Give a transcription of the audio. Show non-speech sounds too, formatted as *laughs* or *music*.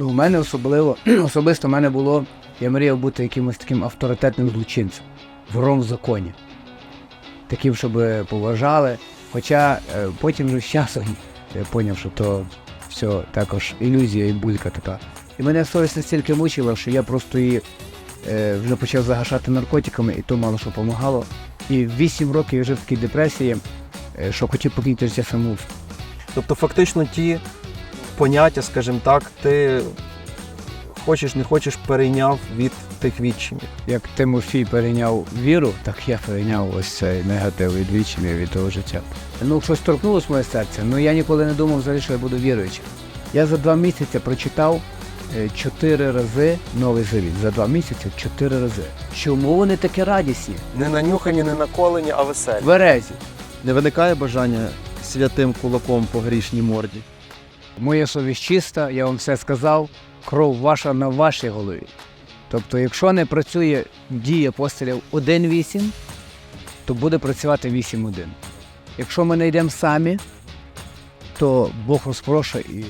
Ну, у мене особливо, *clears throat* особисто в мене було, я мріяв бути якимось таким авторитетним злочинцем, вором в законі. Таким, щоб поважали. Хоча е, потім вже з часом *laughs* я зрозумів, що то все також ілюзія і булька така. І мене совість настільки мучила, що я просто її е, вже почав загашати наркотиками, і то мало що допомагало. І в 8 років я жив в такій депресії, е, що хотів покинути життя самогубство. Тобто, фактично, ті поняття, скажімо так, ти хочеш не хочеш перейняв від тих відчимів. Як Тимофій перейняв віру, так я перейняв ось цей негатив від вічення від того життя. Ну, щось торкнулося моє серце, ну я ніколи не думав взагалі, що я буду віруючим. Я за два місяці прочитав е, чотири рази Новий Завіт. За два місяці чотири рази. Чому вони такі радісні? Не нанюхані, не наколені, а веселі. Верезі. Не виникає бажання святим кулаком по грішній морді. Моя совість чиста, я вам все сказав, кров ваша на вашій голові. Тобто, якщо не працює дія пострілів 1-8, то буде працювати 8-1. Якщо ми не йдемо самі, то Бог розпрошує і